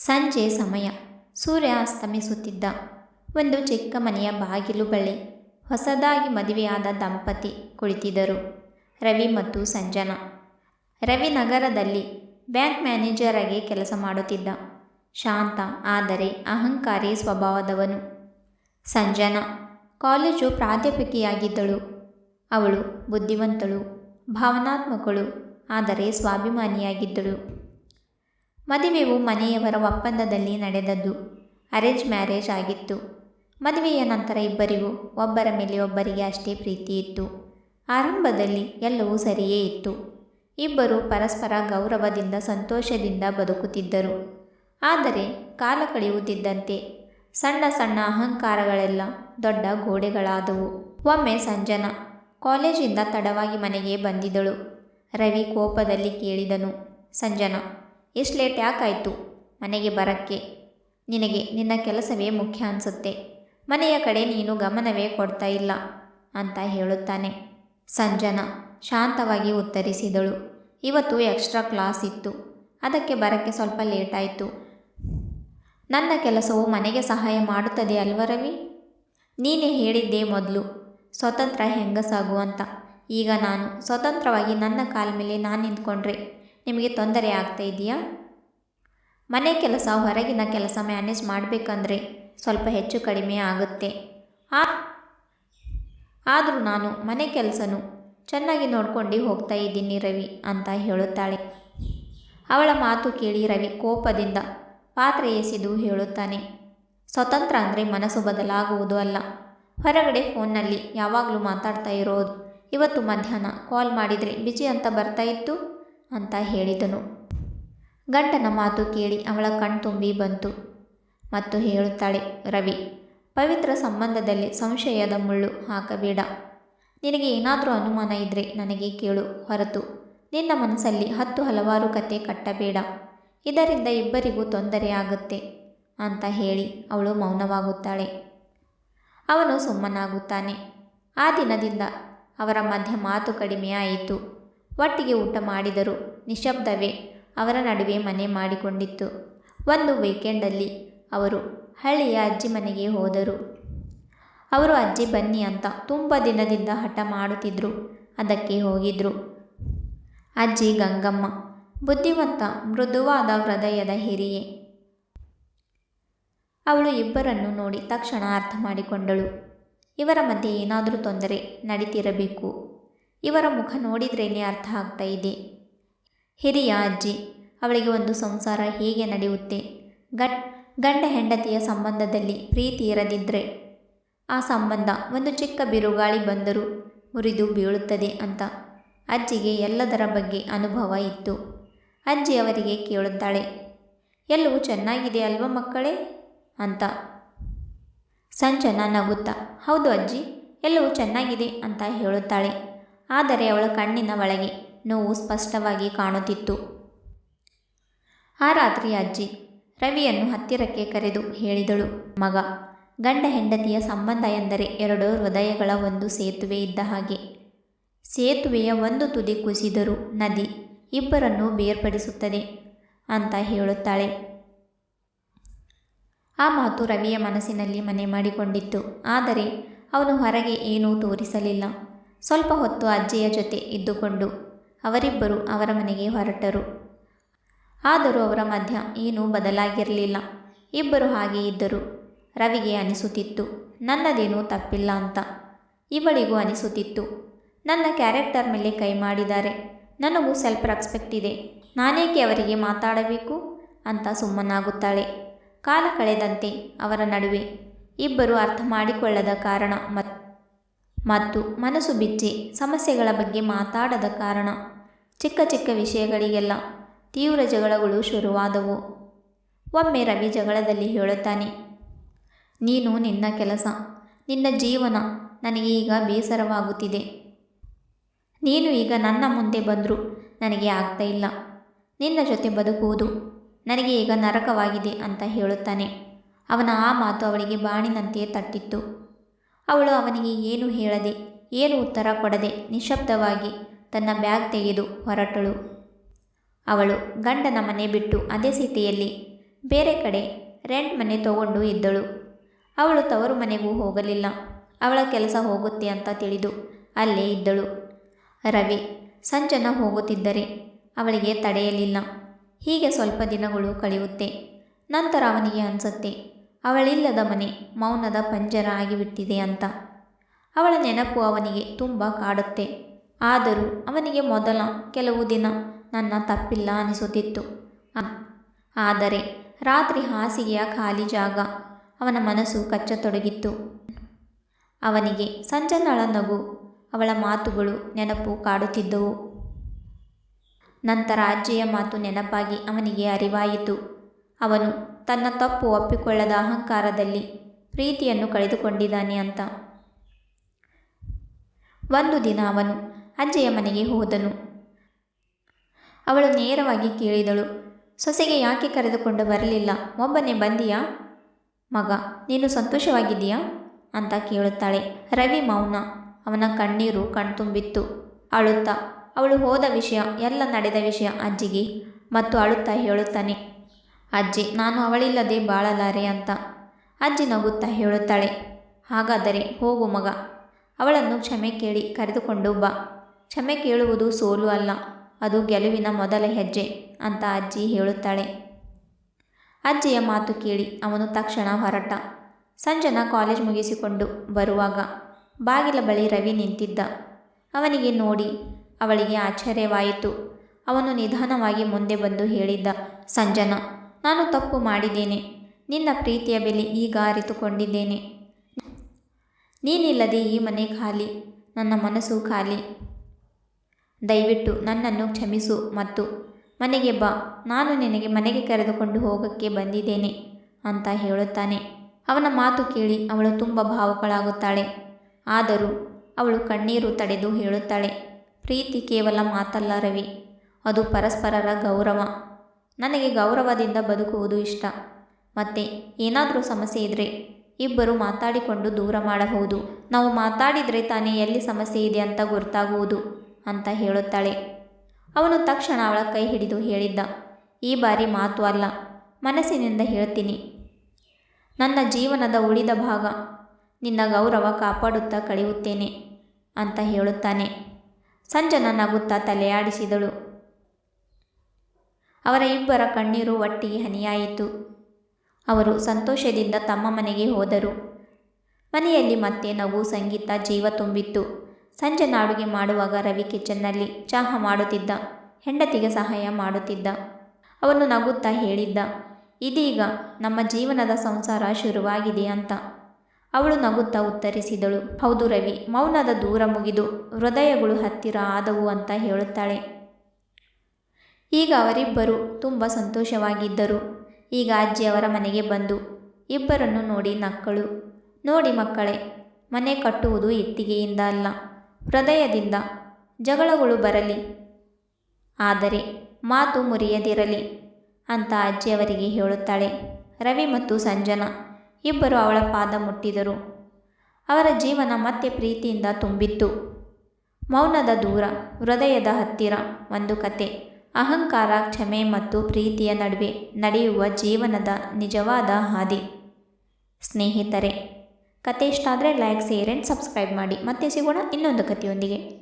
ಸಂಜೆ ಸಮಯ. ಸೂರ್ಯ ಅಸ್ತಮಿಸುತ್ತಿದ್ದ. ಒಂದು ಚಿಕ್ಕ ಮನೆಯ ಬಾಗಿಲು ಬಳಿ ಹೊಸದಾಗಿ ಮದುವೆಯಾದ ದಂಪತಿ ಕುಳಿತಿದ್ದರು. ರವಿ ಮತ್ತು ಸಂಜನಾ. ರವಿ ನಗರದಲ್ಲಿ ಬ್ಯಾಂಕ್ ಮ್ಯಾನೇಜರ್ ಆಗಿ ಕೆಲಸ ಮಾಡುತ್ತಿದ್ದ. ಶಾಂತ ಆದರೆ ಅಹಂಕಾರಿ ಸ್ವಭಾವದವನು. ಸಂಜನಾ ಕಾಲೇಜು ಪ್ರಾಧ್ಯಾಪಕಿಯಾಗಿದ್ದಳು. ಅವಳು ಬುದ್ಧಿವಂತಳು, ಭಾವನಾತ್ಮಕಳು, ಆದರೆ ಸ್ವಾಭಿಮಾನಿಯಾಗಿದ್ದಳು. ಮದುವೆಯು ಮನೆಯವರ ಒಪ್ಪಂದದಲ್ಲಿ ನಡೆದದ್ದು. ಅರೇಂಜ್ ಮ್ಯಾರೇಜ್ ಆಗಿತ್ತು. ಮದುವೆಯ ನಂತರ ಇಬ್ಬರಿಗೂ, ಒಬ್ಬರ ಮೇಲೆ ಒಬ್ಬರಿಗೆ ಅಷ್ಟೇ ಪ್ರೀತಿ ಇತ್ತು. ಆರಂಭದಲ್ಲಿ ಎಲ್ಲವೂ ಸರಿಯೇ ಇತ್ತು. ಇಬ್ಬರು ಪರಸ್ಪರ ಗೌರವದಿಂದ, ಸಂತೋಷದಿಂದ ಬದುಕುತ್ತಿದ್ದರು. ಆದರೆ, ಕಾಲ ಕಳೆಯುತ್ತಿದ್ದಂತೆ ಸಣ್ಣ ಸಣ್ಣ ಅಹಂಕಾರಗಳೆಲ್ಲ ದೊಡ್ಡ ಗೋಡೆಗಳಾದವು. ಒಮ್ಮೆ ಸಂಜನಾ ಕಾಲೇಜಿಂದ ತಡವಾಗಿ ಮನೆಗೆ ಬಂದಿದ್ದಳು. ರವಿ ಕೋಪದಲ್ಲಿ ಕೇಳಿದನು, ಸಂಜನಾ ಇಷ್ಟು ಲೇಟ್ ಯಾಕಾಯಿತು? ಮನೆಗೆ ಬರಕ್ಕೆ? ನಿನಗೆ ನಿನ್ನ ಕೆಲಸವೇ ಮುಖ್ಯ ಅನಿಸುತ್ತೆ. ಮನೆಯ ಕಡೆ ನೀನು ಗಮನವೇ ಕೊಡ್ತಾ ಇಲ್ಲ ಅಂತ ಹೇಳುತ್ತಾನೆ. ಸಂಜನಾ ಶಾಂತವಾಗಿ ಉತ್ತರಿಸಿದಳು. ಇವತ್ತು ಎಕ್ಸ್ಟ್ರಾ ಕ್ಲಾಸ್ ಇತ್ತು. ಅದಕ್ಕೆ ಬರೋಕ್ಕೆ ಸ್ವಲ್ಪ ಲೇಟ್ ಆಯಿತು. ನನ್ನ ಕೆಲಸವು ಮನೆಗೆ ಸಹಾಯ ಮಾಡುತ್ತದೆ ಅಲ್ವ ರವಿ? ನೀನೇ ಹೇಳಿದ್ದೆ ಮೊದಲು. ಸ್ವತಂತ್ರ ಹೆಂಗಸಾಗು ಅಂತ. ಈಗ ನಾನು ಸ್ವತಂತ್ರವಾಗಿ ನನ್ನ ಕಾಲ ಮೇಲೆ ನಾನು ನಿಂತ್ಕೊಂಡ್ರೆ ನಿಮಗೆ ತೊಂದರೆ ಆಗ್ತಾ ಇದೆಯಾ? ಮನೆ ಕೆಲಸ, ಹೊರಗಿನ ಕೆಲಸ ಮ್ಯಾನೇಜ್ ಮಾಡಬೇಕಂದ್ರೆ ಸ್ವಲ್ಪ ಹೆಚ್ಚು ಕಡಿಮೆ ಆಗುತ್ತೆ. ಆ, ಆದರೂ ನಾನು ಮನೆ ಕೆಲಸನೂ ಚೆನ್ನಾಗಿ ನೋಡ್ಕೊಂಡು ಹೋಗ್ತಾ ಇದ್ದೀನಿ ರವಿ ಅಂತ ಹೇಳುತ್ತಾಳೆ. ಅವಳ ಮಾತು ಕೇಳಿ ರವಿ ಕೋಪದಿಂದ ಪಾತ್ರೆ ಎಸೆದು ಹೇಳುತ್ತಾನೆ. ಸ್ವತಂತ್ರ ಅಂದರೆ ಮನಸ್ಸು ಬದಲಾಗುವುದು ಅಲ್ಲ. ಹೊರಗಡೆ ಫೋನ್ನಲ್ಲಿ ಯಾವಾಗಲೂ ಮಾತಾಡ್ತಾ ಇರೋದು. ಇವತ್ತು ಮಧ್ಯಾಹ್ನ ಕಾಲ್ ಮಾಡಿದರೆ, ಬಿಜಿ ಅಂತ ಬರ್ತಾ ಇತ್ತು? ಅಂತ ಹೇಳಿದನು. ಗಂಟನ ಮಾತು ಕೇಳಿ ಅವಳ ಕಣ್ತುಂಬಿ ಬಂತು ಮತ್ತು ಹೇಳುತ್ತಾಳೆ, ರವಿ, ಪವಿತ್ರ ಸಂಬಂಧದಲ್ಲಿ ಸಂಶಯದ ಮುಳ್ಳು ಹಾಕಬೇಡ. ನಿನಗೆ ಏನಾದರೂ ಅನುಮಾನ ಇದ್ದರೆ ನನಗೆ ಕೇಳು, ಹೊರತು. ನಿನ್ನ ಮನಸ್ಸಲ್ಲಿ ಹತ್ತು ಹಲವಾರು ಕತೆ ಕಟ್ಟಬೇಡ. ಇದರಿಂದ ಇಬ್ಬರಿಗೂ ತೊಂದರೆ ಆಗುತ್ತೆ, ಅಂತ ಹೇಳಿ ಅವಳು ಮೌನವಾಗುತ್ತಾಳೆ. ಅವನು ಸುಮ್ಮನಾಗುತ್ತಾನೆ. ಆ ದಿನದಿಂದ ಅವರ ಮಧ್ಯೆ ಮಾತು ಕಡಿಮೆ ಆಯಿತು. ಒಟ್ಟಿಗೆ ಊಟ ಮಾಡಿದರು. ನಿಶಬ್ದವೇ ಅವರ ನಡುವೆ ಮನೆ ಮಾಡಿಕೊಂಡಿತ್ತು. ಒಂದು ವೀಕೆಂಡಲ್ಲಿ ಅವರು ಹಳ್ಳಿಯ ಅಜ್ಜಿ ಮನೆಗೆ ಹೋದರು. ಅವರು, ಅಜ್ಜಿ, ಬನ್ನಿ ಅಂತ ತುಂಬ ದಿನದಿಂದ ಹಠ ಮಾಡುತ್ತಿದ್ದರು ಅದಕ್ಕೆ ಹೋಗಿದ್ರು. ಅಜ್ಜಿ, ಗಂಗಮ್ಮ, ಬುದ್ಧಿವಂತ, ಮೃದುವಾದ ಹೃದಯದ ಹಿರಿಯೆ. ಅವಳು ಇಬ್ಬರನ್ನು ನೋಡಿ ತಕ್ಷಣ ಅರ್ಥ ಮಾಡಿಕೊಂಡಳು. ಇವರ ಮಧ್ಯೆ ಏನಾದರೂ ತೊಂದರೆ ನಡೀತಿರಬೇಕು. ಇವರ ಮುಖ ನೋಡಿದ್ರೇನೆ ಅರ್ಥ ಆಗ್ತಾ ಇದೆ? ಹಿರಿಯ ಅಜ್ಜಿ, ಅವಳಿಗೆ ಒಂದು ಸಂಸಾರ ಹೇಗೆ ನಡೆಯುತ್ತೆ? ಗಟ್ ಗಂಡ ಹೆಂಡತಿಯ ಸಂಬಂಧದಲ್ಲಿ ಪ್ರೀತಿ ಇರದಿದ್ದರೆ ಆ ಸಂಬಂಧ ಒಂದು ಚಿಕ್ಕ ಬಿರುಗಾಳಿ ಬಂದರೂ ಮುರಿದು ಬೀಳುತ್ತದೆ ಅಂತ ಅಜ್ಜಿಗೆ ಎಲ್ಲದರ ಬಗ್ಗೆ ಅನುಭವ ಇತ್ತು. ಅಜ್ಜಿ ಅವರಿಗೆ ಕೇಳುತ್ತಾಳೆ, ಎಲ್ಲವೂ ಚೆನ್ನಾಗಿದೆ ಅಲ್ವ ಮಕ್ಕಳೇ? ಅಂತ. ಸಂಜನ ನಗುತ್ತಾ, ಹೌದು ಅಜ್ಜಿ, ಎಲ್ಲವೂ ಚೆನ್ನಾಗಿದೆ ಅಂತ ಹೇಳುತ್ತಾಳೆ. ಆದರೆ ಅವಳ ಕಣ್ಣಿನ ಒಳಗೆ ನೋವು ಸ್ಪಷ್ಟವಾಗಿ ಕಾಣುತ್ತಿತ್ತು. ಆ ರಾತ್ರಿ ಅಜ್ಜಿ ರವಿಯನ್ನು ಹತ್ತಿರಕ್ಕೆ ಕರೆದು ಹೇಳಿದಳು, ಮಗ, ಗಂಡ ಹೆಂಡತಿಯ ಸಂಬಂಧ ಎಂದರೆ ಎರಡು ಹೃದಯಗಳ ಒಂದು ಸೇತುವೆ ಇದ್ದ ಹಾಗೆ. ಸೇತುವೆಯ ಒಂದು ತುದಿ ಕುಸಿದರೂ ನದಿ ಇಬ್ಬರನ್ನು ಬೇರ್ಪಡಿಸುತ್ತದೆ ಅಂತ ಹೇಳುತ್ತಾಳೆ. ಆ ಮಾತು ರವಿಯ ಮನಸ್ಸಿನಲ್ಲಿ ಮನೆ ಮಾಡಿಕೊಂಡಿತ್ತು, ಆದರೆ ಅವನು ಹೊರಗೆ ಏನೂ ತೋರಿಸಲಿಲ್ಲ. ಸ್ವಲ್ಪ ಹೊತ್ತು ಅಜ್ಜಿಯ ಜೊತೆ ಇದ್ದುಕೊಂಡು ಅವರಿಬ್ಬರು ಅವರ ಮನೆಗೆ ಹೊರಟರು. ಆದರೂ ಅವರ ಮಧ್ಯ ಏನೂ ಬದಲಾಗಿರಲಿಲ್ಲ. ಇಬ್ಬರು ಹಾಗೆ ಇದ್ದರು. ರವಿಗೆ ಅನಿಸುತ್ತಿತ್ತು, ನನ್ನದೇನೂ ತಪ್ಪಿಲ್ಲ ಅಂತ. ಇವಳಿಗೂ ಅನಿಸುತ್ತಿತ್ತು. ನನ್ನ ಕ್ಯಾರೆಕ್ಟರ್ ಮೇಲೆ ಕೈ ಮಾಡಿದ್ದಾರೆ. ನನಗೂ ಸೆಲ್ಫ್ ರೆಸ್ಪೆಕ್ಟ್ ಇದೆ. ನಾನೇಕೆ ಅವರಿಗೆ ಮಾತಾಡಬೇಕು? ಅಂತ ಸುಮ್ಮನಾಗುತ್ತಾಳೆ. ಕಾಲ ಕಳೆದಂತೆ ಅವರ ನಡುವೆ ಇಬ್ಬರು ಅರ್ಥ ಮಾಡಿಕೊಳ್ಳದ ಕಾರಣ ಮತ್ ಮತ್ತು ಮನಸ್ಸು ಬಿಚ್ಚಿ ಸಮಸ್ಯೆಗಳ ಬಗ್ಗೆ ಮಾತಾಡದ ಕಾರಣ ಚಿಕ್ಕ ಚಿಕ್ಕ ವಿಷಯಗಳಿಗೆಲ್ಲ ತೀವ್ರ ಜಗಳಗಳು ಶುರುವಾದವು. ಒಮ್ಮೆ ರವಿ ಜಗಳದಲ್ಲಿ ಹೇಳುತ್ತಾನೆ, ನೀನು ನಿನ್ನ ಕೆಲಸ, ನಿನ್ನ ಜೀವನ ನನಗೆ ಈಗ ಬೇಸರವಾಗುತ್ತಿದೆ. ನೀನು ಈಗ ನನ್ನ ಮುಂದೆ ಬಂದರೂ ನನಗೆ ಆಗ್ತಾ ಇಲ್ಲ. ನಿನ್ನ ಜೊತೆ ಬದುಕುವುದು ನನಗೆ ಈಗ ನರಕವಾಗಿದೆ ಅಂತ ಹೇಳುತ್ತಾನೆ. ಅವನ ಆ ಮಾತು ಅವಳಿಗೆ ಬಾಣಿನಂತೆಯೇ ತಟ್ಟಿತ್ತು. ಅವಳು ಅವನಿಗೆ ಏನು ಹೇಳದೆ, ಏನು ಉತ್ತರ ಕೊಡದೆ ನಿಶಬ್ದವಾಗಿ ತನ್ನ ಬ್ಯಾಗ್ ತೆಗೆದು ಹೊರಟಳು. ಅವಳು ಗಂಡನ ಮನೆ ಬಿಟ್ಟು ಅದೇ ಸಿಟಿಯಲ್ಲಿ ಬೇರೆ ಕಡೆ ರೆಂಟ್ ಮನೆ ತಗೊಂಡು ಇದ್ದಳು. ಅವಳು ತವರು ಮನೆಗೂ ಹೋಗಲಿಲ್ಲ. ಅವಳ ಕೆಲಸ ಹೋಗುತ್ತೆ ಅಂತ ತಿಳಿದು ಅಲ್ಲೇ ಇದ್ದಳು. ರವಿ, ಸಂಜನ ಹೋಗುತ್ತಿದ್ದರೆ ಅವಳಿಗೆ ತಡೆಯಲಿಲ್ಲ. ಹೀಗೆ ಸ್ವಲ್ಪ ದಿನಗಳು ಕಳೆಯುತ್ತೆ. ನಂತರ ಅವನಿಗೆ ಅನಿಸುತ್ತೆ ಅವಳಿಲ್ಲದ ಮನೆ ಮೌನದ ಪಂಜರ ಆಗಿಬಿಟ್ಟಿದೆ ಅಂತ. ಅವಳ ನೆನಪು ಅವನಿಗೆ ತುಂಬ ಕಾಡುತ್ತೆ. ಆದರೂ ಅವನಿಗೆ ಮೊದಲ ಕೆಲವು ದಿನ ನನ್ನ ತಪ್ಪಿಲ್ಲ ಅನಿಸುತ್ತಿತ್ತು. ಆದರೆ ರಾತ್ರಿ ಹಾಸಿಗೆಯ ಖಾಲಿ ಜಾಗ ಅವನ ಮನಸ್ಸು ಕಚ್ಚತೊಡಗಿತ್ತು. ಅವನಿಗೆ ಸಂಜನಳ ನಗು ಅವಳ ಮಾತುಗಳು ನೆನಪು ಕಾಡುತ್ತಿದ್ದವು. ನಂತರ ಅಜ್ಜಿಯ ಮಾತು ನೆನಪಾಗಿ ಅವನಿಗೆ ಅರಿವಾಯಿತು. ಅವನು ತನ್ನ ತಪ್ಪು ಒಪ್ಪಿಕೊಳ್ಳದ ಅಹಂಕಾರದಲ್ಲಿ ಪ್ರೀತಿಯನ್ನು ಕಳೆದುಕೊಂಡಿದ್ದಾನೆ ಅಂತ. ಒಂದು ದಿನ ಅವನು ಅಜ್ಜಿಯ ಮನೆಗೆ ಹೋದನು. ಅವಳು ನೇರವಾಗಿ ಕೇಳಿದಳು, ಸೊಸೆಗೆ ಯಾಕೆ ಕರೆದುಕೊಂಡು ಬರಲಿಲ್ಲ? ಒಬ್ಬನೇ ಬಂದಿಯಾ? ಮಗ, ನೀನು ಸಂತೋಷವಾಗಿದ್ದೀಯಾ? ಅಂತ ಕೇಳುತ್ತಾಳೆ. ರವಿ ಮೌನ, ಅವನ ಕಣ್ಣೀರು ಕಣ್ತುಂಬಿತ್ತು. ಅಳುತ್ತಾ, ಅವಳು ಹೋದ ವಿಷಯ, ಎಲ್ಲ ನಡೆದ ವಿಷಯ ಅಜ್ಜಿಗೆ, ಮತ್ತು ಅಳುತ್ತಾ ಹೇಳುತ್ತಾನೆ. ಅಜ್ಜಿ, ನಾನು ಅವಳಿಲ್ಲದೆ ಬಾಳಲಾರೆ ಅಂತ. ಅಜ್ಜಿ ನಗುತ್ತಾ ಹೇಳುತ್ತಾಳೆ. ಹಾಗಾದರೆ ಹೋಗು ಮಗ. ಅವಳನ್ನು ಕ್ಷಮೆ ಕೇಳಿ ಕರೆದುಕೊಂಡು ಬಾ. ಕ್ಷಮೆ ಕೇಳುವುದು ಸೋಲು ಅಲ್ಲ, ಅದು ಗೆಲುವಿನ ಮೊದಲ ಹೆಜ್ಜೆ ಅಂತ ಅಜ್ಜಿ ಹೇಳುತ್ತಾಳೆ. ಅಜ್ಜಿಯ ಮಾತು ಕೇಳಿ ಅವನು ತಕ್ಷಣ ಹೊರಟ. ಸಂಜನ ಕಾಲೇಜ್ ಮುಗಿಸಿಕೊಂಡು ಬರುವಾಗ ಬಾಗಿಲ ಬಳಿ ರವಿ ನಿಂತಿದ್ದ. ಅವನಿಗೆ ನೋಡಿ ಅವಳಿಗೆ ಆಶ್ಚರ್ಯವಾಯಿತು. ಅವನು ನಿಧಾನವಾಗಿ ಮುಂದೆ ಬಂದು ಹೇಳಿದ್ದ, ಸಂಜನ ನಾನು ತಪ್ಪು ಮಾಡಿದ್ದೇನೆ. ನಿನ್ನ ಪ್ರೀತಿಯ ಬೆಲೆ ಈಗ ಅರಿತುಕೊಂಡಿದ್ದೇನೆ. ನೀನಿಲ್ಲದೆ ಈ ಮನೆ ಖಾಲಿ, ನನ್ನ ಮನಸ್ಸು ಖಾಲಿ. ದಯವಿಟ್ಟು ನನ್ನನ್ನು ಕ್ಷಮಿಸು ಮತ್ತು ಮನೆಗೆ ಬಾ, ನಾನು ನಿನಗೆ ಮನೆಗೆ ಕರೆದುಕೊಂಡು ಹೋಗಕ್ಕೆ ಬಂದಿದ್ದೇನೆ ಅಂತ ಹೇಳುತ್ತಾನೆ. ಅವನ ಮಾತು ಕೇಳಿ ಅವಳು ತುಂಬ ಭಾವುಕಳಾಗುತ್ತಾಳೆ. ಆದರೂ ಅವಳು ಕಣ್ಣೀರು ತಡೆದು ಹೇಳುತ್ತಾಳೆ, ಪ್ರೀತಿ ಕೇವಲ ಮಾತಲ್ಲ ರವಿ, ಅದು ಪರಸ್ಪರರ ಗೌರವ. ನನಗೆ ಗೌರವದಿಂದ ಬದುಕುವುದು ಇಷ್ಟ. ಮತ್ತೆ ಏನಾದರೂ ಸಮಸ್ಯೆ ಇದ್ದರೆ ಇಬ್ಬರು ಮಾತಾಡಿಕೊಂಡು ದೂರ ಮಾಡಬಹುದು. ನಾವು ಮಾತಾಡಿದರೆ ತಾನೇ ಎಲ್ಲಿ ಸಮಸ್ಯೆ ಇದೆ ಅಂತ ಗೊತ್ತಾಗುವುದು ಅಂತ ಹೇಳುತ್ತಾಳೆ. ಅವನು ತಕ್ಷಣ ಅವಳ ಕೈ ಹಿಡಿದು ಹೇಳಿದ್ದ, ಈ ಬಾರಿ ಮಾತು ಅಲ್ಲ. ಮನಸ್ಸಿನಿಂದ ಹೇಳ್ತೀನಿ. ನನ್ನ ಜೀವನದ ಉಳಿದ ಭಾಗ, ನಿನ್ನ ಗೌರವ ಕಾಪಾಡುತ್ತಾ ಕಳೆಯುತ್ತೇನೆ ಅಂತ ಹೇಳುತ್ತಾನೆ. ಸಂಜನ ನಗುತ್ತಾ ತಲೆಯಾಡಿಸಿದಳು. ಅವರ ಇಬ್ಬರ ಕಣ್ಣೀರು ಒಟ್ಟಿಗೆ ಹನಿಯಾಯಿತು. ಅವರು ಸಂತೋಷದಿಂದ ತಮ್ಮ ಮನೆಗೆ ಹೋದರು. ಮನೆಯಲ್ಲಿ ಮತ್ತೆ ನಗು, ಸಂಗೀತ, ಜೀವ ತುಂಬಿತ್ತು. ಸಂಜೆ ನಾಡುಗೆ ಮಾಡುವಾಗ ರವಿ ಕಿಚನ್ನಲ್ಲಿ ಚಹಾ ಮಾಡುತ್ತಿದ್ದ, ಹೆಂಡತಿಗೆ ಸಹಾಯ ಮಾಡುತ್ತಿದ್ದ. ಅವನು ನಗುತ್ತಾ ಹೇಳಿದ್ದ, ಇದೀಗ ನಮ್ಮ ಜೀವನದ ಸಂಸಾರ ಶುರುವಾಗಿದೆ ಅಂತ. ಅವಳು ನಗುತ್ತಾ ಉತ್ತರಿಸಿದಳು, ಹೌದು ರವಿ, ಮೌನದ ದೂರ ಮುಗಿದು ಹೃದಯಗಳು ಹತ್ತಿರ ಆದವು ಅಂತ ಹೇಳುತ್ತಾಳೆ. ಈಗ ಅವರಿಬ್ಬರು ತುಂಬ ಸಂತೋಷವಾಗಿದ್ದರು. ಈಗ ಅಜ್ಜಿಯವರ ಮನೆಗೆ ಬಂದು ಇಬ್ಬರನ್ನು ನೋಡಿ ನಕ್ಕಳು. ನೋಡಿ ಮಕ್ಕಳೇ, ಮನೆ ಕಟ್ಟುವುದು ಇತ್ತಿಗೆಯಿಂದ ಅಲ್ಲ. ಹೃದಯದಿಂದ ಜಗಳಗಳು ಬರಲಿ. ಆದರೆ ಮಾತು ಮುರಿಯದಿರಲಿ ಅಂತ ಅಜ್ಜಿಯವರಿಗೆ ಹೇಳುತ್ತಾಳೆ. ರವಿ ಮತ್ತು ಸಂಜನಾ ಇಬ್ಬರು ಅವಳ ಪಾದ ಮುಟ್ಟಿದರು. ಅವರ ಜೀವನ ಮತ್ತೆ ಪ್ರೀತಿಯಿಂದ ತುಂಬಿತ್ತು. ಮೌನದ ದೂರ, ಹೃದಯದ ಹತ್ತಿರ ಒಂದು ಕತೆ. ಅಹಂಕಾರ, ಕ್ಷಮೆ ಮತ್ತು ಪ್ರೀತಿಯ ನಡುವೆ ನಡೆಯುವ ಜೀವನದ ನಿಜವಾದ ಹಾದಿ. ಸ್ನೇಹಿತರೆ ಕತೆ ಇಷ್ಟ ಆದರೆ ಲೈಕ್ ಶೇರ್ ಆ್ಯಂಡ್ ಸಬ್ಸ್ಕ್ರೈಬ್ ಮಾಡಿ. ಮತ್ತೆ ಸಿಗೋಣ ಇನ್ನೊಂದು ಕಥೆಯೊಂದಿಗೆ.